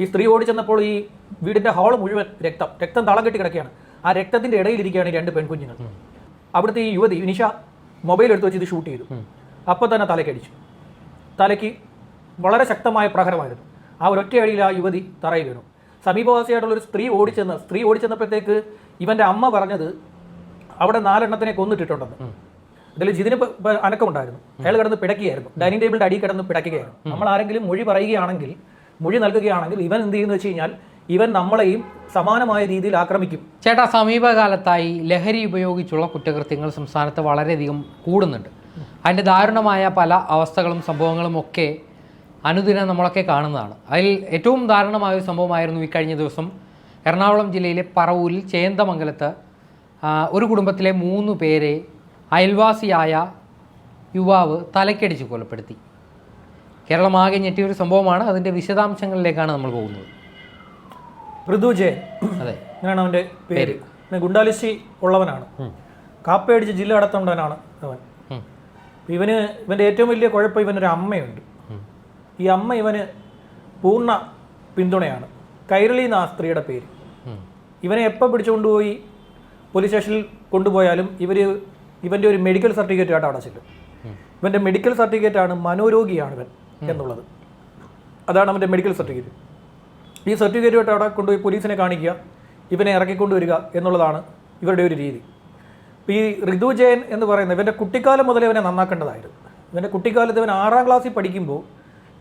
ഈ സ്ത്രീ ഓടിച്ചെന്നപ്പോൾ ഈ വീടിന്റെ ഹാൾ മുഴുവൻ രക്തം രക്തം തളം കെട്ടി കിടക്കുകയാണ്. ആ രക്തത്തിന്റെ ഇടയിലിരിക്കുകയാണ് ഈ രണ്ട് പെൺകുഞ്ഞുങ്ങൾ. അവിടുത്തെ ഈ യുവതി വിനിഷ മൊബൈൽ എടുത്ത് വെച്ച് ഇത് ഷൂട്ട് ചെയ്തു. അപ്പോൾ തന്നെ തലക്കടിച്ചു. തലയ്ക്ക് വളരെ ശക്തമായ പ്രഹരമായിരുന്നു. ആ ഒരൊറ്റ അടിയിൽ ആ യുവതി തറയിൽ വീണു. സമീപവാസിയായിട്ടുള്ള ഒരു സ്ത്രീ ഓടിച്ചെന്ന് സ്ത്രീ ഓടിച്ചെന്നപ്പോഴത്തേക്ക് ഇവന്റെ അമ്മ പറഞ്ഞത് അവിടെ നാലെണ്ണത്തിനെ കൊന്നിട്ടിട്ടുണ്ടെന്ന്. ഇതിൽ ജിതിന് അനക്കമുണ്ടായിരുന്നു. അയാൾ കിടന്ന് പിടക്കുകയായിരുന്നു. ഡൈനിങ് ടേബിളിന്റെ അടിയിൽ കിടന്ന് പിടക്കുകയായിരുന്നു. നമ്മൾ ആരെങ്കിലും മൊഴി പറയുകയാണെങ്കിൽ മൊഴി നൽകുകയാണെങ്കിൽ ഇവൻ എന്ത് ചെയ്യുന്നു വെച്ച് കഴിഞ്ഞാൽ ഇവൻ നമ്മളെയും സമാനമായ രീതിയിൽ ആക്രമിക്കും. ചേട്ടാ സമീപകാലത്തായി ലഹരി ഉപയോഗിച്ചുള്ള കുറ്റകൃത്യങ്ങൾ സംസ്ഥാനത്ത് വളരെയധികം കൂടുന്നുണ്ട്. അതിന്റെ ദാരുണമായ പല അവസ്ഥകളും സംഭവങ്ങളും ഒക്കെ അനുദിനം നമ്മളൊക്കെ കാണുന്നതാണ്. അതിൽ ഏറ്റവും ദാരുണമായ ഒരു സംഭവമായിരുന്നു ഈ കഴിഞ്ഞ ദിവസം എറണാകുളം ജില്ലയിലെ പറവൂരിൽ ചേന്തമംഗലത്ത് ഒരു കുടുംബത്തിലെ മൂന്ന് പേരെ അയൽവാസിയായ യുവാവ് തലക്കടിച്ച് കൊലപ്പെടുത്തി. കേരളമാകെ ഞെട്ടിയ ഒരു സംഭവമാണ് അതിന്റെ വിശദാംശങ്ങളിലേക്കാണ് നമ്മൾ പോകുന്നത്. പൃഥു അതെ. അങ്ങനെയാണ് അവന്റെ പേര്. ഗുണ്ടാലിശി ഉള്ളവനാണ്. കാപ്പയടിച്ച് ജില്ല അടത്തുണ്ടവനാണ് അവൻ. ഇവന് ഇവന്റെ ഏറ്റവും വലിയ കുഴപ്പം ഇവനൊരു അമ്മയുണ്ട്. ഈ അമ്മ ഇവന് പൂർണ പിന്തുണയാണ്. കൈരളി എന്ന ആ സ്ത്രീയുടെ പേര്. ഇവനെ എപ്പോൾ പിടിച്ചുകൊണ്ടുപോയി പോലീസ് സ്റ്റേഷനിൽ കൊണ്ടുപോയാലും ഇവർ ഇവന്റെ ഒരു മെഡിക്കൽ സർട്ടിഫിക്കറ്റ് ആയിട്ട് അവിടെ ചെല്ലും. ഇവന്റെ മെഡിക്കൽ സർട്ടിഫിക്കറ്റാണ് ആണ് മനോരോഗിയാണ് ഇവൻ. എന്നുള്ളത്. അതാണ് അവന്റെ മെഡിക്കൽ സർട്ടിഫിക്കറ്റ് ഈ സർട്ടിഫിക്കറ്റുമായിട്ട് അവിടെ കൊണ്ടുപോയി പോലീസിനെ കാണിക്കുക ഇവനെ ഇറക്കിക്കൊണ്ടുവരിക എന്നുള്ളതാണ് ഇവരുടെ ഒരു രീതി. ഈ ഋതു ജയൻ എന്ന് പറയുന്നത് ഇവന്റെ കുട്ടിക്കാലം മുതലേ ഇവനെ നന്നാക്കേണ്ടതായിരുന്നു. ഇവന്റെ കുട്ടിക്കാലത്ത് ഇവൻ ആറാം ക്ലാസ്സിൽ പഠിക്കുമ്പോൾ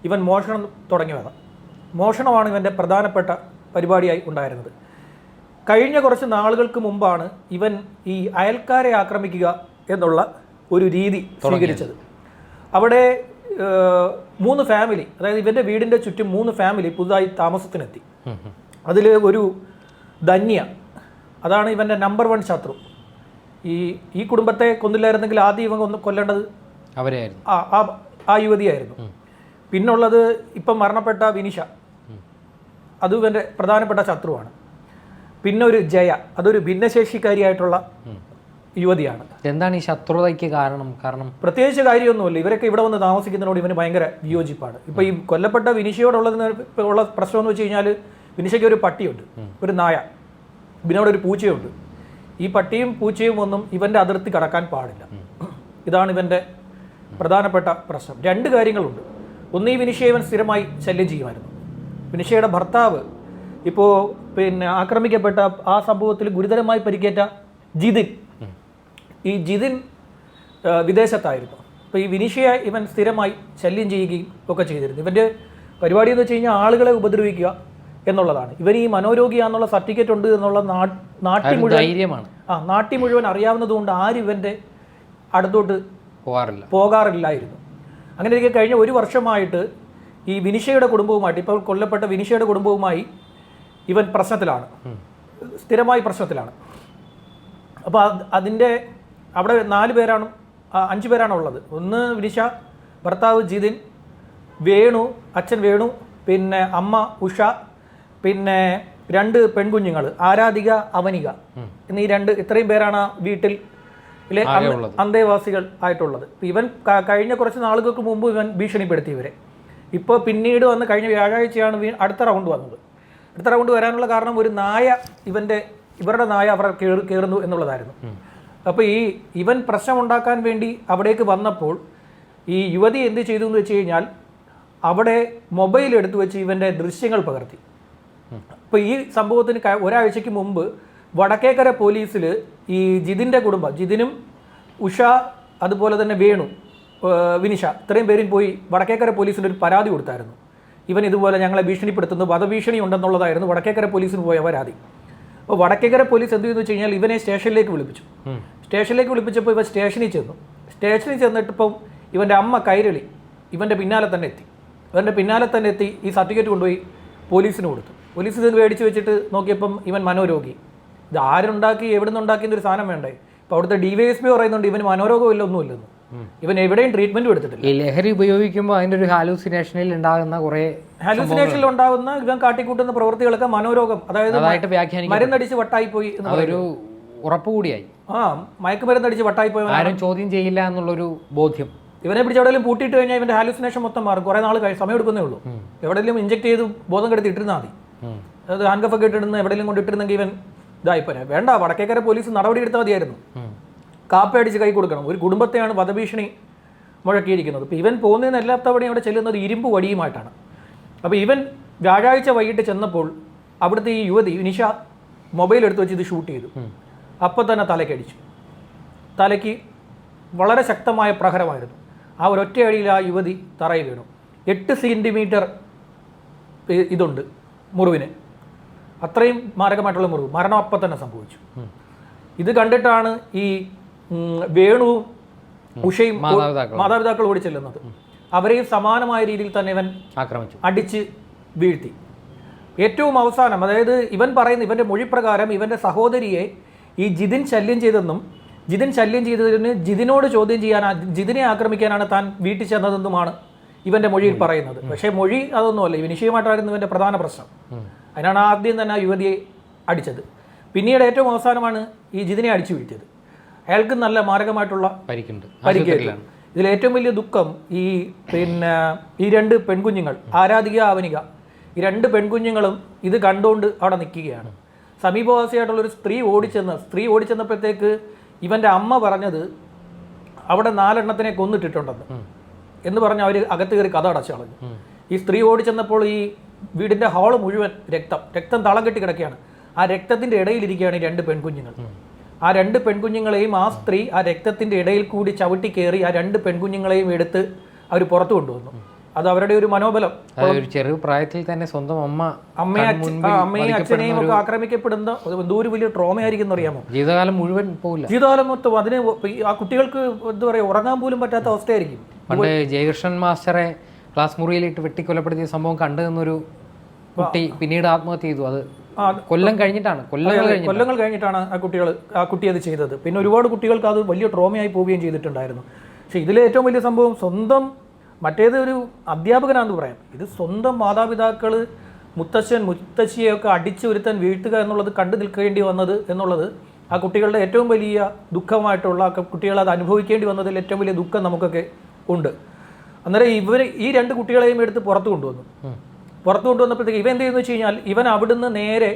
ഇവൻ മോഷണം തുടങ്ങി തുടങ്ങിയതാണ്. മോഷണമാണ് ഇവന്റെ പ്രധാനപ്പെട്ട പരിപാടിയായി ഉണ്ടായിരുന്നത്. കഴിഞ്ഞ കുറച്ച് നാളുകൾക്ക് മുമ്പാണ് ഇവൻ ഈ അയൽക്കാരെ ആക്രമിക്കുക എന്നുള്ള ഒരു രീതി സ്വീകരിച്ചത്. അവിടെ മൂന്ന് ഫാമിലി അതായത് ഇവന്റെ വീടിന്റെ ചുറ്റും മൂന്ന് ഫാമിലി പുതുതായി താമസത്തിനെത്തി. അതിൽ ഒരു ധന്യ അതാണ് ഇവന്റെ നമ്പർ വൺ ശത്രു. ഈ ഈ കുടുംബത്തെ കൊന്നില്ലായിരുന്നെങ്കിൽ ആദ്യം ഇവൻ കൊന്ന് കൊല്ലേണ്ടത്? അവരെയായിരുന്നു. ആ ആ ആ യുവതിയായിരുന്നു. പിന്നുള്ളത് ഇപ്പം മരണപ്പെട്ട വിനിഷ. അതും ഇവന്റെ പ്രധാനപ്പെട്ട ശത്രുവാണ്. പിന്നെ ഒരു ജയ അതൊരു ഭിന്നശേഷിക്കാരിയായിട്ടുള്ള യുവതിയാണ്. എന്താണ് ഈ ശത്രുതയ്ക്ക് കാരണം? കാരണം പ്രത്യേകിച്ച് കാര്യമൊന്നുമില്ല. ഇവരൊക്കെ ഇവിടെ വന്ന് താമസിക്കുന്നതിനോട് ഇവന് ഭയങ്കര വിയോജിപ്പാണ്. ഇപ്പൊ ഈ കൊല്ലപ്പെട്ട വിനിഷയോടുള്ളത് ഉള്ള പ്രശ്നം എന്ന് വെച്ച് കഴിഞ്ഞാൽ വിനിഷയ്ക്ക് ഒരു പട്ടിയുണ്ട്. ഒരു നായ. ഇവനോട് ഒരു പൂച്ചയുണ്ട്. ഈ പട്ടിയും പൂച്ചയും ഒന്നും ഇവന്റെ അതിർത്തി കടക്കാൻ പാടില്ല. ഇതാണ് ഇവന്റെ പ്രധാനപ്പെട്ട പ്രശ്നം. രണ്ട് കാര്യങ്ങളുണ്ട്. ഒന്ന് ഈ വിനിഷയെ ഇവൻ സ്ഥിരമായി ശല്യം ചെയ്യുമായിരുന്നു. വിനിഷയുടെ ഭർത്താവ് ഇപ്പോൾ പിന്നെ ആക്രമിക്കപ്പെട്ട ആ സംഭവത്തിൽ ഗുരുതരമായി പരിക്കേറ്റ ജിതിൻ. ഈ ജിതിൻ വിദേശത്തായിരുന്നു. അപ്പോൾ ഈ വിനിഷയെ ഇവൻ സ്ഥിരമായി ശല്യം ചെയ്യുകയും ഒക്കെ ചെയ്തിരുന്നു. ഇവന്റെ പരിപാടി എന്ന് വെച്ച് കഴിഞ്ഞാൽ ആളുകളെ ഉപദ്രവിക്കുക എന്നുള്ളതാണ്. ഇവൻ ഈ മനോരോഗിയാന്നുള്ള സർട്ടിഫിക്കറ്റ് ഉണ്ട് എന്നുള്ള നാട്ടി മുഴുവൻ ആ നാട്ടി മുഴുവൻ അറിയാവുന്നതുകൊണ്ട് ആരും ഇവന്റെ അടുത്തോട്ട് പോകാറില്ല. പോകാറില്ലായിരുന്നു. അങ്ങനെ ഇരിക്കെ കഴിഞ്ഞ ഒരു വർഷമായിട്ട് ഈ വിനിഷയുടെ കുടുംബവുമായിട്ട് ഇപ്പോൾ കൊല്ലപ്പെട്ട വിനിഷയുടെ കുടുംബവുമായി ഇവൻ പ്രശ്നത്തിലാണ്. സ്ഥിരമായി പ്രശ്നത്തിലാണ്. അപ്പോൾ അതിന്റെ അവിടെ നാല് പേരാണ് അഞ്ച് പേരാണ് ഉള്ളത്. ഒന്ന് വിനിഷ ഭർത്താവ് ജിതിൻ വേണു അച്ഛൻ വേണു പിന്നെ അമ്മ ഉഷ പിന്നെ രണ്ട് പെൺകുഞ്ഞുങ്ങൾ ആരാധിക അവനിക. എന്നീ രണ്ട് ഇത്രയും പേരാണ് വീട്ടിൽ. അന്തേവാസികൾ ആയിട്ടുള്ളത്. ഇവൻ കഴിഞ്ഞ കുറച്ച് നാളുകൾക്ക് മുമ്പ് ഇവൻ ഭീഷണിപ്പെടുത്തി ഇവരെ. ഇപ്പോൾ പിന്നീട് വന്ന് കഴിഞ്ഞ വ്യാഴാഴ്ചയാണ് അടുത്ത റൗണ്ട് വന്നത്. അടുത്ത റൗണ്ട് വരാനുള്ള കാരണം ഒരു നായ ഇവന്റെ ഇവരുടെ നായ അവർ കയറി കയറുന്നു എന്നുള്ളതായിരുന്നു. അപ്പോൾ ഈ ഇവൻ പ്രശ്നം ഉണ്ടാക്കാൻ വേണ്ടി അവിടേക്ക് വന്നപ്പോൾ ഈ യുവതി എന്ത് ചെയ്തു എന്ന് വെച്ച് കഴിഞ്ഞാൽ അവിടെ മൊബൈൽ എടുത്തു വെച്ച് ഇവന്റെ ദൃശ്യങ്ങൾ പകർത്തി. അപ്പോൾ ഈ സംഭവത്തിന് ഒരാഴ്ചയ്ക്ക് മുമ്പ് വടക്കേക്കര പോലീസിൽ ഈ ജിതിന്റെ കുടുംബം ജിതിനും ഉഷ അതുപോലെ തന്നെ വേണു വിനിഷ ഇത്രയും പേരും പോയി വടക്കേക്കര പോലീസിൽ ഒരു പരാതി കൊടുത്തായിരുന്നു. ഇവൻ ഇതുപോലെ ഞങ്ങളെ ഭീഷണിപ്പെടുത്തുന്നു വധഭീഷണി ഉണ്ടെന്നുള്ളതായിരുന്നു വടക്കേക്കര പോലീസിന് പോയ പരാതി. അപ്പോൾ വടക്കേക്കര പോലീസ് എന്ത് ചെയ്യുന്നു വെച്ച് കഴിഞ്ഞാൽ ഇവനെ സ്റ്റേഷനിലേക്ക് വിളിപ്പിച്ചു. സ്റ്റേഷനിലേക്ക് വിളിപ്പിച്ചപ്പോൾ ഇവൻ സ്റ്റേഷനിൽ ചെന്നു. സ്റ്റേഷനിൽ ചെന്നിട്ടിപ്പം ഇവന്റെ അമ്മ കൈരളി ഇവന്റെ പിന്നാലെ തന്നെ എത്തി. ഇവന്റെ പിന്നാലെ തന്നെ എത്തി ഈ സർട്ടിഫിക്കറ്റ് കൊണ്ടുപോയി പോലീസിന് കൊടുത്തു. പോലീസ് ഇത് മേടിച്ച് വെച്ചിട്ട് നോക്കിയപ്പം ഇവൻ മനോരോഗി. ഇത് ആരുണ്ടാക്കി എവിടെ നിന്നുണ്ടാക്കി എന്നൊരു സാധനം വേണ്ടേ? ഇപ്പോൾ അവിടുത്തെ ഡി വൈ എസ് പി പറയുന്നുണ്ട് ഇവന് മനോരോഗമില്ല ഒന്നുമില്ലെന്ന്. ഇവൻ എവിടെയും ട്രീറ്റ്മെന്റ് എടുത്തിട്ടില്ല. ഈ ലഹരി ഉപയോഗിക്കുമ്പോൾ അതിന്റെ ഒരു ഹാലൂസിനേഷനിൽ ഉണ്ടാകുന്ന കുറേ ഹാലൂസിനേഷനിൽ ഉണ്ടാകുന്ന ഇവൻ കാട്ടിക്കൂട്ടുന്ന പ്രവൃത്തികളൊക്കെ മനോരോഗം. അതായത് മരുന്നടിച്ച് വട്ടായിപ്പോയി എന്ന് ഒരു ഉറപ്പ് കൂടിയായി. ആ മയക്കുമരുന്ന് അടിച്ച് വട്ടായി പോയവൻ ആരും ചോദ്യം ചെയ്യില്ല എന്നുള്ളൊരു ബോധ്യം. ഇവനെ പിടിച്ച് എവിടെയെങ്കിലും പൂട്ടിയിട്ട് കഴിഞ്ഞാൽ ഇവന്റെ ഹാലുസിനേഷൻ മൊത്തം മാറും. കുറേ നാൾ സമയം എടുക്കുന്നേ ഉള്ളൂ. എവിടെയെങ്കിലും ഇഞ്ചെക്ട് ചെയ്ത് ബോധം കെടുത്തി ഇട്ടിരുന്നാൽ മതി. അതായത് അത് ഹാൻഡ്കഫൊക്കെ ഇട്ടിരുന്ന് എവിടെയെങ്കിലും കൊണ്ടിട്ടിരുന്നെങ്കിൽ ഇവൻ ഇതായിപ്പോനെ വേണ്ട വടക്കേക്കര പോലീസ് നടപടി എടുത്താൽ മതിയായിരുന്നു. ഉം. കാപ്പ അടിച്ച് കൈ കൊടുക്കണം. ഒരു കുടുംബത്തെയാണ് വധഭീഷണി മുഴക്കിയിരിക്കുന്നത്. ഇപ്പൊ ഇവൻ പോകുന്നതിന് എല്ലാ തവണയും അവിടെ ചെല്ലുന്നത് ഇരുമ്പ് വടിയുമായിട്ടാണ്. അപ്പോൾ ഇവൻ വ്യാഴാഴ്ച വൈകിട്ട് ചെന്നപ്പോൾ അവിടുത്തെ ഈ യുവതി നിഷ മൊബൈൽ എടുത്ത് വെച്ച് ഇത് ഷൂട്ട് ചെയ്തു. അപ്പോൾ തന്നെ തലക്കടിച്ചു തലയ്ക്ക് വളരെ ശക്തമായ പ്രഹരമായിരുന്നു. ആ ഒരു അടിയിൽ ആ യുവതി തറയിൽ വീണു. എട്ട് സെന്റിമീറ്റർ ഇതുണ്ട് മുറിവിന്. അത്രയും മാരകമായിട്ടുള്ള മുറിവ്. മരണം അപ്പം തന്നെ സംഭവിച്ചു. ഇത് കണ്ടിട്ടാണ് ഈ വേണുവും ഉഷയും മാതാപിതാക്കൾ. ഓടി ചെല്ലുന്നത്. അവരെയും സമാനമായ രീതിയിൽ തന്നെ ഇവൻ ആക്രമിച്ചു. അടിച്ച് വീഴ്ത്തി. ഏറ്റവും അവസാനം അതായത് ഇവൻ പറയുന്ന ഇവന്റെ മൊഴി പ്രകാരം ഇവന്റെ സഹോദരിയെ ഈ ജിതിൻ ശല്യം ചെയ്തെന്നും ജിതിൻ ശല്യം ചെയ്തതിന് ജിതിനോട് ചോദ്യം ചെയ്യാൻ ജിതിനെ ആക്രമിക്കാനാണ് താൻ വീട്ടിൽ ചെന്നതെന്നുമാണ് ഇവന്റെ മൊഴിയിൽ പറയുന്നത്. പക്ഷേ മൊഴി അതൊന്നുമല്ല ഈ വിഷയമായിട്ടായിരുന്നു ഇവന്റെ പ്രധാന പ്രശ്നം. അതിനാണ് ആദ്യം തന്നെ ആ യുവതിയെ അടിച്ചത്. പിന്നീട് ഏറ്റവും അവസാനമാണ് ഈ ജിതിനെ അടിച്ചു വീഴ്ത്തിയത്. അയാൾക്ക് നല്ല മാരകമായിട്ടുള്ള പരിക്കുണ്ട്. പരിക്കേറ്റിലാണ് ഇതിൽ ഏറ്റവും വലിയ ദുഃഖം ഈ പിന്നെ ഈ രണ്ട് പെൺകുഞ്ഞുങ്ങൾ ആരാധിക ആവനിക ഈ രണ്ട് പെൺകുഞ്ഞുങ്ങളും ഇത് കണ്ടുകൊണ്ട് അവിടെ നിൽക്കുകയാണ്. സമീപവാസിയായിട്ടുള്ള ഒരു സ്ത്രീ ഓടിച്ചെന്ന് സ്ത്രീ ഓടിച്ചെന്നപ്പോഴത്തേക്ക് ഇവന്റെ അമ്മ പറഞ്ഞത് അവിടെ നാലെണ്ണത്തിനെ കൊന്നിട്ടിട്ടുണ്ടെന്ന്. എന്ന് പറഞ്ഞ് അവർ അകത്ത് കയറി കഥ അടച്ചു കളഞ്ഞു. ഈ സ്ത്രീ ഓടിച്ചെന്നപ്പോൾ ഈ വീടിന്റെ ഹാൾ മുഴുവൻ രക്തം രക്തം തളം കെട്ടി കിടക്കുകയാണ്. ആ രക്തത്തിന്റെ ഇടയിലിരിക്കുകയാണ് ഈ രണ്ട് പെൺകുഞ്ഞുങ്ങൾ. ആ രണ്ട് പെൺകുഞ്ഞുങ്ങളെയും ആ സ്ത്രീ ആ രക്തത്തിന്റെ ഇടയിൽ കൂടി ചവിട്ടി കയറി ആ രണ്ട് പെൺകുഞ്ഞുങ്ങളെയും എടുത്ത് അവർ പുറത്തു കൊണ്ടുവന്നു. അത് അവരുടെ ഒരു മനോബലം. ചെറിയ ചെറു പ്രായത്തിൽ തന്നെ സ്വന്തം അമ്മ അമ്മയെ അമ്മയും അച്ഛനെയും ഒക്കെ ആക്രമിക്കപ്പെടുന്ന എന്തോ ഒരു വലിയ ട്രോമ ട്രോമയായിരിക്കും എന്നറിയാമോ ജീവിതകാലം മുഴുവൻ പോകില്ല ജീവിതകാലം മൊത്തം അതിന് ആ കുട്ടികൾക്ക് എന്താ പറയുക ഉറങ്ങാൻ പോലും പറ്റാത്ത അവസ്ഥയായിരിക്കും. പണ്ട് ജയകൃഷ്ണൻ മാസ്റ്ററെ ക്ലാസ് മുറിയിലിട്ട് വെട്ടിക്കൊലപ്പെടുത്തിയ സംഭവം കണ്ടു നിന്നൊരു കുട്ടി പിന്നീട് ആത്മഹത്യ ചെയ്തു. അത് കൊല്ലം കഴിഞ്ഞിട്ടാണ്. കൊല്ലങ്ങൾ കൊല്ലങ്ങൾ കഴിഞ്ഞിട്ടാണ് ആ കുട്ടികൾ ആ കുട്ടി അത് ചെയ്തത്. പിന്നെ ഒരുപാട് കുട്ടികൾക്ക് അത് വലിയ ട്രോമയായി പോവുകയും ചെയ്തിട്ടുണ്ടായിരുന്നു. പക്ഷേ ഇതിലെ ഏറ്റവും വലിയ സംഭവം സ്വന്തം മറ്റേത് ഒരു അധ്യാപകനാണെന്ന് പറയാം. ഇത് സ്വന്തം മാതാപിതാക്കൾ മുത്തശ്ശൻ മുത്തശ്ശിയെയൊക്കെ അടിച്ചു വരുത്താൻ വീഴ്ത്തുക എന്നുള്ളത് കണ്ടു നിൽക്കേണ്ടി വന്നത് എന്നുള്ളത് ആ കുട്ടികളുടെ ഏറ്റവും വലിയ ദുഃഖമായിട്ടുള്ള കുട്ടികൾ അത് അനുഭവിക്കേണ്ടി വന്നതിൽ ഏറ്റവും വലിയ ദുഃഖം നമുക്കൊക്കെ ഉണ്ട്. അന്നേരം ഇവർ ഈ രണ്ട് കുട്ടികളെയും എടുത്ത് പുറത്തു കൊണ്ടുവന്നു. പുറത്തു കൊണ്ടുവന്നപ്പോഴത്തേക്ക് ഇവൻ എന്ത് ചെയ്യുന്നു വെച്ച് കഴിഞ്ഞാൽ ഇവൻ അവിടുന്ന് നേരെ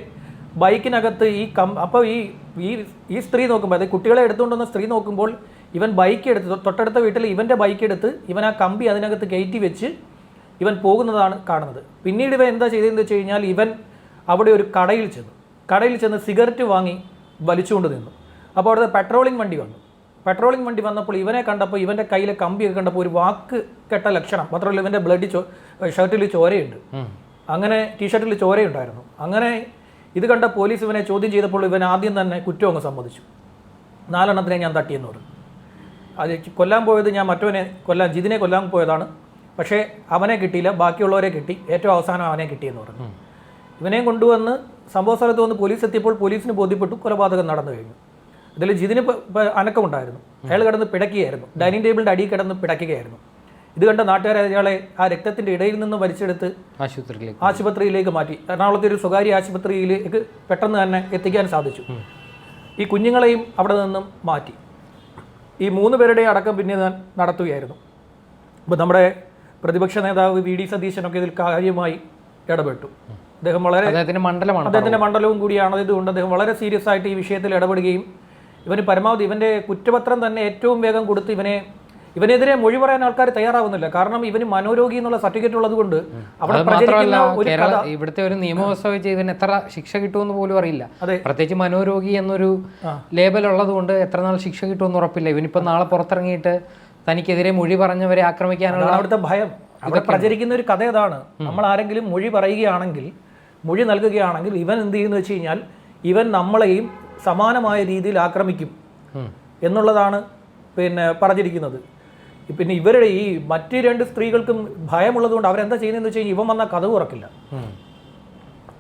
ബൈക്കിനകത്ത് ഈ കം അപ്പോൾ ഈ ഈ സ്ത്രീ നോക്കുമ്പോൾ അതായത് കുട്ടികളെ എടുത്തുകൊണ്ടുവന്ന സ്ത്രീ നോക്കുമ്പോൾ ഇവൻ ബൈക്ക് എടുത്ത് തൊട്ടടുത്ത വീട്ടിൽ ഇവന്റെ ബൈക്ക് എടുത്ത് ഇവൻ ആ കമ്പി അതിനകത്ത് കയറ്റി വെച്ച് ഇവൻ പോകുന്നതാണ് കാണുന്നത്. പിന്നീട് ഇവൻ എന്താ ചെയ്തതെന്ന് വെച്ച് കഴിഞ്ഞാൽ ഇവൻ അവിടെ ഒരു കടയിൽ ചെന്നു. കടയിൽ ചെന്ന് സിഗരറ്റ് വാങ്ങി വലിച്ചുകൊണ്ട് നിന്നു. അപ്പോൾ അവിടുത്തെ പെട്രോളിംഗ് വണ്ടി വന്നു. പെട്രോളിംഗ് വണ്ടി വന്നപ്പോൾ ഇവനെ കണ്ടപ്പോൾ ഇവന്റെ കയ്യിലെ കമ്പിയൊക്കെ കണ്ടപ്പോൾ ഒരു വാക്ക് കെട്ട ലക്ഷണം. മാത്രമല്ല ഇവന്റെ ബ്ലഡ് ചോ ഷർട്ടിൽ ചോരയുണ്ട്. അങ്ങനെ ടീഷർട്ടിൽ ചോരയുണ്ടായിരുന്നു. അങ്ങനെ ഇത് കണ്ട പോലീസ് ഇവനെ ചോദ്യം ചെയ്തപ്പോൾ ഇവൻ ആദ്യം തന്നെ കുറ്റം അങ്ങ് സമ്മതിച്ചു. നാലെണ്ണത്തിനെ ഞാൻ തട്ടിയെന്ന് പറഞ്ഞു. അത് കൊല്ലാൻ പോയത് ഞാൻ മറ്റവനെ കൊല്ലാൻ ജിതിനെ കൊല്ലാൻ പോയതാണ്. പക്ഷേ അവനെ കിട്ടിയില്ല ബാക്കിയുള്ളവരെ കിട്ടി. ഏറ്റവും അവസാനം അവനെ കിട്ടിയെന്ന് പറഞ്ഞു. ഇവനെയും കൊണ്ടുവന്ന് സംഭവ സ്ഥലത്ത് വന്ന് പോലീസ് എത്തിയപ്പോൾ പോലീസിന് ബോധ്യപ്പെട്ടു കൊലപാതകം നടന്നു കഴിഞ്ഞു. ഇതിൽ ജിതിന് അനക്കമുണ്ടായിരുന്നു. അയാൾ കിടന്ന് പിടക്കുകയായിരുന്നു. ഡൈനിങ് ടേബിളിന്റെ അടിയിൽ കിടന്ന് പിടക്കുകയായിരുന്നു. ഇത് കണ്ട നാട്ടുകാർ അയാളെ ആ രക്തത്തിന്റെ ഇടയിൽ നിന്ന് വലിച്ചെടുത്ത് ആശുപത്രിയിലേക്ക് ആശുപത്രിയിലേക്ക് മാറ്റി. എറണാകുളത്തെ ഒരു സ്വകാര്യ ആശുപത്രിയിലേക്ക് പെട്ടെന്ന് തന്നെ എത്തിക്കാൻ സാധിച്ചു. ഈ കുഞ്ഞുങ്ങളെയും അവിടെ നിന്നും മാറ്റി. ഈ മൂന്ന് പേരുടെയും അടക്കം പിന്നെ നടത്തുകയായിരുന്നു. അപ്പോൾ നമ്മുടെ പ്രതിപക്ഷ നേതാവ് വി ഡി സതീശനൊക്കെ ഇതിൽ കാര്യമായി ഇടപെട്ടു. അദ്ദേഹം വളരെ അദ്ദേഹത്തിന്റെ മണ്ഡലമാണ് അദ്ദേഹത്തിന്റെ മണ്ഡലവും കൂടിയാണ് ഇതുകൊണ്ട് അദ്ദേഹം വളരെ സീരിയസ് ആയിട്ട് ഈ വിഷയത്തിൽ ഇടപെടുകയും ഇവന് പരമാവധി ഇവന്റെ കുറ്റപത്രം തന്നെ ഏറ്റവും വേഗം കൊടുത്ത് ഇവനെ ഇവനെതിരെ മൊഴി പറയാൻ ആൾക്കാർ തയ്യാറാവുന്നില്ല. കാരണം ഇവന് മനോരോഗി എന്നുള്ള സർട്ടിഫിക്കറ്റ് ഉള്ളത് കൊണ്ട് അവിടെ പ്രചരിക്കുന്ന ഒരു കഥ ഇവിടുത്തെ ഒരു നിയമവ്യവസ്ഥ വെച്ച് ഇതിന് എത്ര ശിക്ഷ കിട്ടുമെന്ന് പോലും അറിയില്ല. പ്രത്യേകിച്ച് മനോരോഗി എന്നൊരു ലേബൽ ഉള്ളത് കൊണ്ട് എത്ര നാൾ ശിക്ഷ കിട്ടുമെന്ന് ഉറപ്പില്ല. ഇവനിപ്പോ നാളെ പുറത്തിറങ്ങിയിട്ട് തനിക്കെതിരെ മൊഴി പറഞ്ഞവരെ ആക്രമിക്കാനുള്ള അവിടുത്തെ ഭയം. അവിടെ പ്രചരിക്കുന്ന ഒരു കഥ അതാണ് നമ്മൾ ആരെങ്കിലും മൊഴി പറയുകയാണെങ്കിൽ മൊഴി നൽകുകയാണെങ്കിൽ ഇവൻ എന്ത് ചെയ്യുന്നു വെച്ച് കഴിഞ്ഞാൽ ഇവൻ നമ്മളെയും സമാനമായ രീതിയിൽ ആക്രമിക്കും എന്നുള്ളതാണ് പിന്നെ പറഞ്ഞിരിക്കുന്നത്. പിന്നെ ഇവരുടെ ഈ മറ്റ് രണ്ട് സ്ത്രീകൾക്കും ഭയമുള്ളതുകൊണ്ട് അവരെന്താ ചെയ്യുന്നതെന്ന് വെച്ച് കഴിഞ്ഞാൽ ഇവൻ വന്നാൽ കഥ തുറക്കില്ല.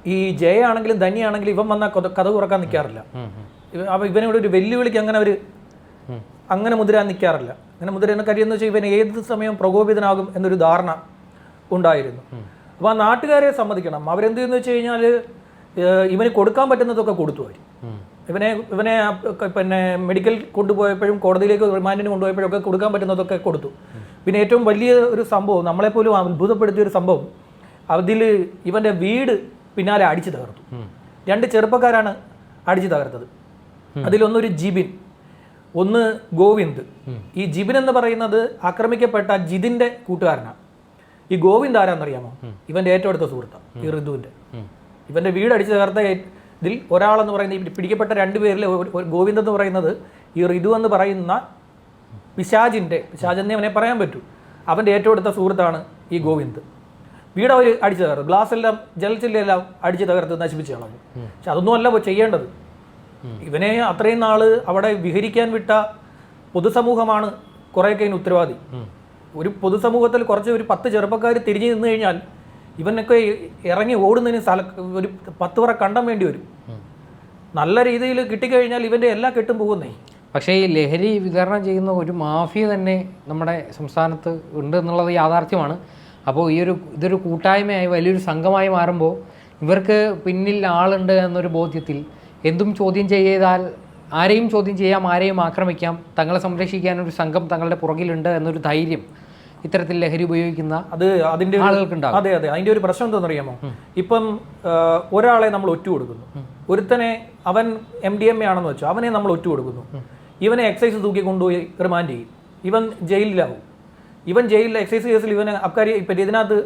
ഈ ജയ ആണെങ്കിലും ആണെങ്കിലും ഇവൻ വന്നാൽ കഥ തുറക്കാൻ നിൽക്കാറില്ല അപ്പോൾ ഇവനെ ഇവ- അപ്പൊ ഇവനോട് ഒരു വെല്ലുവിളിക്ക് അങ്ങനെ അവർ അങ്ങനെ മുതിരാൻ നിൽക്കാറില്ല അങ്ങനെ മുതിരാൻ കാര്യം എന്ന് വെച്ചാൽ ഇവൻ ഏത് സമയം പ്രകോപിതനാകും എന്നൊരു ധാരണ ഉണ്ടായിരുന്നു. അപ്പോൾ ആ നാട്ടുകാരെ സമ്മതിക്കണം. അവരെന്ത് ചെയ്യുന്നു വെച്ച് കഴിഞ്ഞാൽ ഇവന് കൊടുക്കാൻ പറ്റുന്നതൊക്കെ കൊടുത്തു അവർ. ഇവനെ ഇവനെ പിന്നെ മെഡിക്കൽ കൊണ്ടുപോയപ്പോഴും കോടതിയിലേക്ക് റിമാൻഡിന് കൊണ്ടുപോയപ്പോഴും ഒക്കെ കൊടുക്കാൻ പറ്റുന്നതൊക്കെ കൊടുത്തു. പിന്നെ ഏറ്റവും വലിയ ഒരു സംഭവം നമ്മളെപ്പോലും അത്ഭുതപ്പെടുത്തിയ ഒരു സംഭവം അതിൽ ഇവന്റെ വീട് പിന്നാലെ അടിച്ചു തകർത്തു. രണ്ട് ചെറുപ്പക്കാരാണ് അടിച്ചു തകർത്തത്. അതിലൊന്നൊരു ജിബിൻ ഒന്ന് ഗോവിന്ദ്. ഈ ജിബിൻ എന്ന് പറയുന്നത് ആക്രമിക്കപ്പെട്ട ജിതിന്റെ കൂട്ടുകാരനാണ്. ഈ ഗോവിന്ദ് ആരാന്നറിയാമോ? ഇവന്റെ ഏറ്റവും അടുത്ത സുഹൃത്താണ് ഈ ഋതുവിന്റെ ഇവന്റെ വീട് അടിച്ചു തകർത്ത ഇതിൽ ഒരാളെന്ന് പറയുന്ന പിടിക്കപ്പെട്ട രണ്ട് പേരിൽ ഒരു- ഗോവിന്ദ് എന്ന് പറയുന്നത് ഈ ഋതു എന്ന് പറയുന്ന പിശാജിന്റെ പിശാജെന്നേ അവനെ പറയാൻ പറ്റൂ. അവന്റെ ഏറ്റവും അടുത്ത സുഹൃത്താണ് ഈ ഗോവിന്ദ്. വീട് അവർ അടിച്ചു തകർത്തു. ഗ്ലാസ് എല്ലാം ജലച്ചില്ലെല്ലാം അടിച്ചു തകർത്ത് നശിപ്പിച്ച് കളഞ്ഞു. പക്ഷെ അതൊന്നും അല്ല ചെയ്യേണ്ടത്. ഇവനെ അത്രയും നാൾ അവിടെ വിഹരിക്കാൻ വിട്ട പൊതുസമൂഹമാണ് കുറേയൊക്കെ ഇതിന് ഉത്തരവാദി. ഒരു പൊതുസമൂഹത്തിൽ കുറച്ച് ഒരു പത്ത് ചെറുപ്പക്കാർ തിരിഞ്ഞു നിന്ന് കഴിഞ്ഞാൽ ഇവനൊക്കെ ഇറങ്ങി ഓടുന്നതിന് സ്ഥല ഒരു പത്ത് പറ കണ്ടം വേണ്ടി വരും. നല്ല രീതിയിൽ കിട്ടിക്കഴിഞ്ഞാൽ ഇവന്റെ എല്ലാം കെട്ടും പോകുന്നേ. പക്ഷേ ഈ ലഹരി വിതരണം ചെയ്യുന്ന ഒരു മാഫിയ തന്നെ നമ്മുടെ സംസ്ഥാനത്ത് ഉണ്ട് എന്നുള്ളത് യാഥാർത്ഥ്യമാണ്. അപ്പോൾ ഈ ഒരു ഇതൊരു കൂട്ടായ്മയായി വലിയൊരു സംഘമായി മാറുമ്പോൾ ഇവർക്ക് പിന്നിൽ ആളുണ്ട് എന്നൊരു ബോധ്യത്തിൽ എന്തും ചോദ്യം ചെയ്താൽ ആരെയും ചോദ്യം ചെയ്യാം ആരെയും ആക്രമിക്കാം തങ്ങളെ സംരക്ഷിക്കാൻ ഒരു സംഘം തങ്ങളുടെ പുറകിലുണ്ട് എന്നൊരു ധൈര്യം ഇത്തരത്തിൽ ലഹരി ഉപയോഗിക്കുന്ന അത് അതിന്റെ ആളുകൾക്കുണ്ടാകും. അതെ അതെ. അതിന്റെ ഒരു പ്രശ്നം എന്താണെന്നറിയാമോ ഇപ്പം ഒരാളെ നമ്മൾ ഒറ്റ കൊടുക്കുന്നു ഒരുത്തനെ അവൻ എം ഡി എം എ ആണെന്ന് വെച്ചോ അവനെ നമ്മൾ ഒറ്റ കൊടുക്കുന്നു ഇവനെ എക്സൈസ് തൂക്കി കൊണ്ടുപോയി റിമാൻഡ് ചെയ്യും. ഇവൻ ജയിലിലാവും. ഇവൻ ജയിലിൽ എക്സൈസ് കേസിൽ ഇവനെ അക്കാരി ഇപ്പം ഇതിനകത്ത്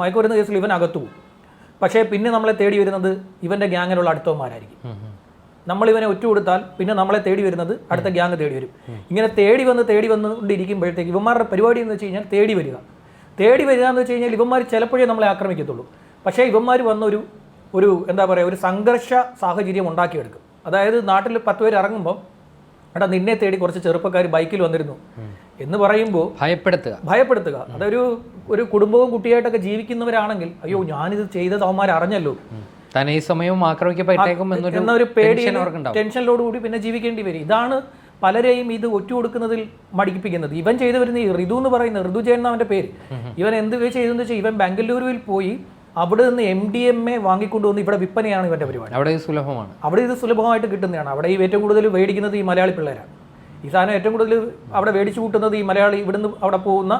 മയക്കുമരുന്ന് കേസിൽ ഇവൻ അകത്തു പോകും. പക്ഷേ പിന്നെ നമ്മളെ തേടി വരുന്നത് ഇവന്റെ ഗ്യാങ്ങിലുള്ള അടുത്തവന്മാരായിരിക്കും. നമ്മൾ ഇവനെ ഒറ്റ കൊടുത്താൽ പിന്നെ നമ്മളെ തേടി വരുന്നത് അടുത്ത ഗ്യാങ് തേടി വരും. ഇങ്ങനെ തേടി വന്ന് തേടി വന്നുകൊണ്ടിരിക്കുമ്പോഴത്തേക്ക് ഇവന്മാരുടെ പരിപാടി എന്ന് വെച്ച് കഴിഞ്ഞാൽ തേടി വരിക. തേടി വരിക എന്ന് വെച്ച് കഴിഞ്ഞാൽ ഇവന്മാർ ചിലപ്പോഴേ നമ്മളെ ആക്രമിക്കത്തുള്ളൂ. പക്ഷേ ഇവന്മാർ വന്നൊരു ഒരു എന്താ പറയുക ഒരു സംഘർഷ സാഹചര്യം ഉണ്ടാക്കിയെടുക്കും. അതായത് നാട്ടിൽ പത്ത് പേര് ഇറങ്ങുമ്പോൾ എടാ നിന്നെ തേടി കുറച്ച് ചെറുപ്പക്കാർ ബൈക്കിൽ വന്നിരുന്നു. എന്ന് പറയുമ്പോൾ ഭയപ്പെടുത്തുക. ഭയപ്പെടുത്തുക. അതൊരു ഒരു കുടുംബവും കുട്ടിയായിട്ടൊക്കെ ജീവിക്കുന്നവരാണെങ്കിൽ അയ്യോ ഞാനിത് ചെയ്തത് അവന്മാർ അറിഞ്ഞല്ലോ താൻ ഈ സമയവും ആക്രമിക്കപ്പെട്ടേക്കും എന്നൊരു ടെൻഷനിലോട് കൂടി പിന്നെ ജീവിക്കേണ്ടി വരും. ഇതാണ് പലരെയും ഇത് ഒറ്റ കൊടുക്കുന്നതിൽ മടിപ്പിക്കുന്നത്. ഇവൻ ചെയ്തു വരുന്ന ഈ ഋതു എന്ന് പറയുന്ന ഋതു ജയൻ അവന്റെ പേര്. ഇവൻ എന്ത് ചെയ്തെന്ന് വെച്ചാൽ ഇവൻ ബാംഗ്ലൂരുവിൽ പോയി അവിടെ നിന്ന് എം ഡി എം എ വാങ്ങിക്കൊണ്ടുവന്ന് ഇവിടെ വിൽപ്പനയാണ് ഇവന്റെ പരിപാടി. അവിടെ സുലഭമാണ്. അവിടെ ഇത് സുലഭമായിട്ട് കിട്ടുന്നതാണ്. അവിടെ ഈ ഏറ്റവും കൂടുതൽ മേടിക്കുന്നത് ഈ മലയാളി പിള്ളേരാണ്. ഈ സാധനം ഏറ്റവും കൂടുതൽ അവിടെ മേടിച്ചു കൂട്ടുന്നത് ഈ മലയാളി ഇവിടുന്ന് അവിടെ പോകുന്ന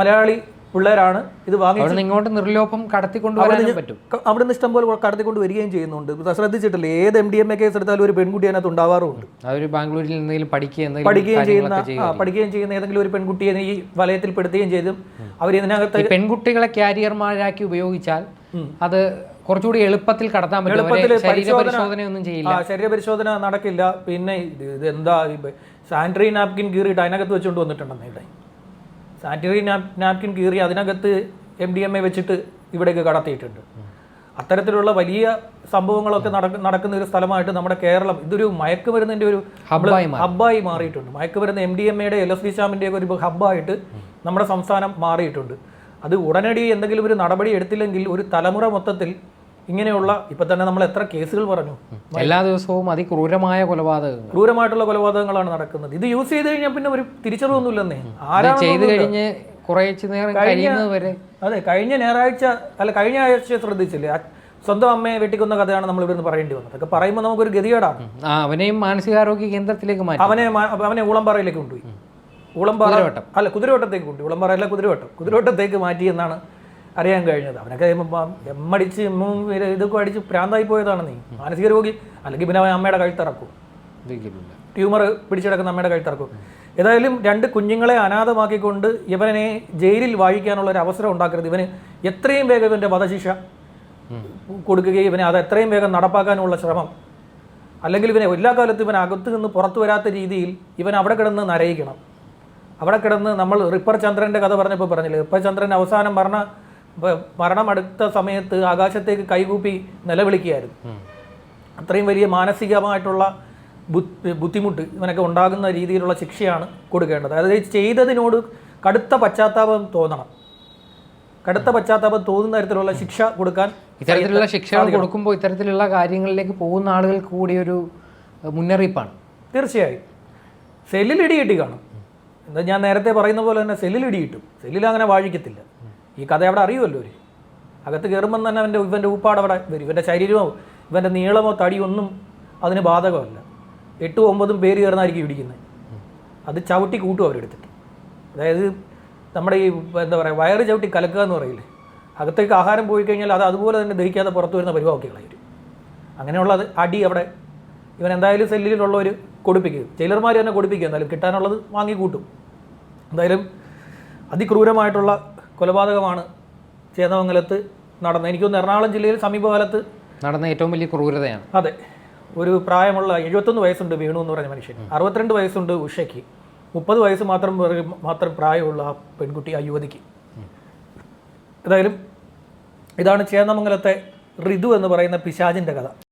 മലയാളി പിള്ളേരാണ് ഇത് വാങ്ങി ഇങ്ങോട്ട് നിർലോഭം കടത്തിക്കൊണ്ടുവരാനും പറ്റും. അവിടെ അവിടുന്ന് ഇഷ്ടം പോലെ കടത്തിക്കൊണ്ട് വരികയും ചെയ്യുന്നുണ്ട്. ശ്രദ്ധിച്ചിട്ടില്ല? ഏത് M D M A case എടുത്താലും ഒരു പെൺകുട്ടി അതിനകത്ത് ഉണ്ടാവാറുണ്ട്. ബാംഗ്ലൂരിൽ എന്തെങ്കിലും പഠിക്കുകയും പഠിക്കുകയും ചെയ്യുന്ന പഠിക്കുകയും ചെയ്യുന്ന ഏതെങ്കിലും ഒരു പെൺകുട്ടിയെ ഈ വലയത്തിൽ പെടുത്തുകയും ചെയ്തും അവർ ഇതിനകത്ത് പെൺകുട്ടികളെ ക്യാരിയർമാരാക്കി ഉപയോഗിച്ചാൽ അത് കുറച്ചുകൂടി എളുപ്പത്തിൽ കടത്താൻ പറ്റും. അവരെ എളുപ്പത്തിൽ ശരീര പരിശോധന- ചെയ്യില്ല. ശരീരപരിശോധന നടക്കില്ല. പിന്നെ ഇത് എന്താ സാനിറ്ററി നാപ്കിൻ കീറിയിട്ട് അതിനകത്ത് വെച്ചുകൊണ്ട് വന്നിട്ടുണ്ടെന്നേ സാനിറ്ററി നാപ്കിൻ കീറി അതിനകത്ത് എം ഡി എം എ വെച്ചിട്ട് ഇവിടേക്ക് കടത്തിയിട്ടുണ്ട് അത്തരത്തിലുള്ള വലിയ സംഭവങ്ങളൊക്കെ നടക്ക- നടക്കുന്ന ഒരു സ്ഥലമായിട്ട് നമ്മുടെ കേരളം ഇതൊരു മയക്കുമരുന്നിന്റെ ഒരു ഹബ്ബായി മാറി. ഹബ്ബായി മാറിയിട്ടുണ്ട് മയക്കുമരുന്ന് എം ഡി എം എയുടെ എൽ എസ് ഡി ശാമിന്റെ ഒരു ഹബ്ബായിട്ട് നമ്മുടെ സംസ്ഥാനം മാറിയിട്ടുണ്ട് അത് ഉടനടി എന്തെങ്കിലും ഒരു നടപടി എടുത്തില്ലെങ്കിൽ ഒരു തലമുറ മൊത്തത്തിൽ ഇങ്ങനെയുള്ള ഇപ്പൊ തന്നെ നമ്മൾ എത്ര കേസുകൾ പറഞ്ഞു. എല്ലാ ദിവസവും അതിക്രൂരമായ കൊലപാതകങ്ങൾ. ക്രൂരമായിട്ടുള്ള കൊലപാതകങ്ങളാണ് നടക്കുന്നത്. ഇത് യൂസ് ചെയ്ത് കഴിഞ്ഞാൽ പിന്നെ ഒരു തിരിച്ചറിവൊന്നുമില്ലെന്നേ. ആരാണ് ചെയ്ത് കഴിഞ്ഞ് കുറേച്ച് നേരം കഴിയുന്നത് വരെ. അതെ കഴിഞ്ഞ ഞായറാഴ്ച അല്ല കഴിഞ്ഞ ആഴ്ച ശ്രദ്ധിച്ചില്ലേ? സ്വന്തം അമ്മയെ വെട്ടിക്കുന്ന കഥയാണ് നമ്മൾ ഇവിടുന്ന് പറയേണ്ടി വന്നത്. അതൊക്കെ പറയുമ്പോൾ നമുക്കൊരു ഗതികേടാണ്. അവനെയും മാനസികാരോഗ്യ കേന്ദ്രത്തിലേക്ക് മാറ്റി. അവനെ അവനെ ഊളംപാറയിലേക്ക് കൊണ്ടുപോയി. ഊളംപാറ അല്ല കുതിരവട്ടത്തേക്ക് കൊണ്ടുപോയി. ഊളംപാറയല്ല കുതിരവട്ടം. കുതിരവട്ടത്തേക്ക് മാറ്റി എന്നാണ് അറിയാൻ കഴിഞ്ഞത്. അവനൊക്കെ എമ്മടിച്ച് എമ്മും ഇത് ഇതൊക്കെ അടിച്ച് പ്രാന്തായി പോയതാണ് നീ. മാനസിക രോഗി അല്ലെങ്കിൽ പിന്നെ അവൻ അമ്മയുടെ കഴുത്തിറക്കും. ട്യൂമർ പിടിച്ചെടുക്കുന്ന അമ്മയുടെ കഴുത്തിറക്കും ഏതായാലും രണ്ട് കുഞ്ഞുങ്ങളെ അനാഥമാക്കിക്കൊണ്ട് ഇവനെ ജയിലിൽ വാഴിക്കാനുള്ള ഒരു അവസരം ഉണ്ടാക്കരുത്. ഇവന് എത്രയും വേഗം ഇവന്റെ വധശിക്ഷ കൊടുക്കുകയും ഇവനെ അത് എത്രയും വേഗം നടപ്പാക്കാനുള്ള ശ്രമം. അല്ലെങ്കിൽ ഇവനെ എല്ലാ കാലത്തും ഇവൻ അകത്ത് നിന്ന് പുറത്തു വരാത്ത രീതിയിൽ ഇവൻ അവിടെ കിടന്ന് നരയിക്കണം. അവിടെ കിടന്ന് നമ്മൾ റിപ്പർ ചന്ദ്രന്റെ കഥ പറഞ്ഞപ്പോൾ പറഞ്ഞില്ലേ? റിപ്പർ ചന്ദ്രൻ അവസാനം മരണ മരണം അടുത്ത സമയത്ത് ആകാശത്തേക്ക് കൈകൂപ്പി നിലവിളിക്കുകയായിരുന്നു. അത്രയും വലിയ മാനസികമായിട്ടുള്ള ബുദ്ധിമുട്ട് ഇവനൊക്കെ ഉണ്ടാകുന്ന രീതിയിലുള്ള ശിക്ഷയാണ് കൊടുക്കേണ്ടത്. അതായത് ചെയ്തതിനോട് കടുത്ത പശ്ചാത്താപം തോന്നണം. കടുത്ത പശ്ചാത്താപം തോന്നുന്ന തരത്തിലുള്ള ശിക്ഷ കൊടുക്കാൻ ഇത്തരത്തിലുള്ള ശിക്ഷ കൊടുക്കുമ്പോൾ ഇത്തരത്തിലുള്ള കാര്യങ്ങളിലേക്ക് പോകുന്ന ആളുകൾക്ക് കൂടി ഒരു മുന്നറിയിപ്പാണ്. തീർച്ചയായും. സെല്ലിൽ ഇടി കിട്ടി കാണും. എന്താ ഞാൻ നേരത്തെ പറയുന്ന പോലെ തന്നെ സെല്ലിൽ ഇടി കിട്ടും സെല്ലിൽ അങ്ങനെ വാഴിക്കത്തില്ല. ഈ കഥ അവിടെ അറിയുമല്ലോ ഒരു. അകത്ത് കയറുമ്പം തന്നെ അവന്റെ ഇവന്റെ ഊപ്പാട് അവിടെ വരും. ഇവന്റെ ശരീരമോ ഇവന്റെ നീളമോ തടിയോ ഒന്നും അതിന് ബാധകമല്ല. എട്ടും ഒമ്പതും പേര് കയറുന്നതായിരിക്കും ഇടിക്കുന്നത് അത് ചവിട്ടി കൂട്ടും അവരെടുത്തിട്ട്. അതായത് നമ്മുടെ ഈ എന്താ പറയുക വയറ് ചവിട്ടി കലക്കുക എന്ന് പറയില്ലേ? അകത്തേക്ക് ആഹാരം പോയി കഴിഞ്ഞാൽ അത് അതുപോലെ തന്നെ ദഹിക്കാതെ പുറത്തു വരുന്ന പരിവാക്കി കളയും അങ്ങനെയുള്ളത് അടി അവിടെ ഇവൻ എന്തായാലും സെല്ലിലുള്ളവർ കൊടുപ്പിക്കും. ജയിലർമാർ തന്നെ കൊടുപ്പിക്കും. എന്തായാലും കിട്ടാനുള്ളത് വാങ്ങി കൂട്ടും. എന്തായാലും അതിക്രൂരമായിട്ടുള്ള കൊലപാതകമാണ് ചേന്നമംഗലത്ത് നടന്നത്. എനിക്കൊന്ന് എറണാകുളം ജില്ലയിൽ സമീപകാലത്ത് നടന്ന ഏറ്റവും വലിയ ക്രൂരതയാണ്. അതെ. ഒരു പ്രായമുള്ള എഴുപത്തൊന്ന് വയസ്സുണ്ട് വീണു എന്ന് പറഞ്ഞ മനുഷ്യൻ. അറുപത്തിരണ്ട് വയസ്സുണ്ട് ഉഷയ്ക്ക്. മുപ്പത് വയസ്സ് മാത്രം മാത്രം പ്രായമുള്ള ആ പെൺകുട്ടി ആ യുവതിക്ക്. ഏതായാലും ഇതാണ് ചേന്നമംഗലത്തെ ഋതു എന്ന് പറയുന്ന പിശാചിന്റെ കഥ.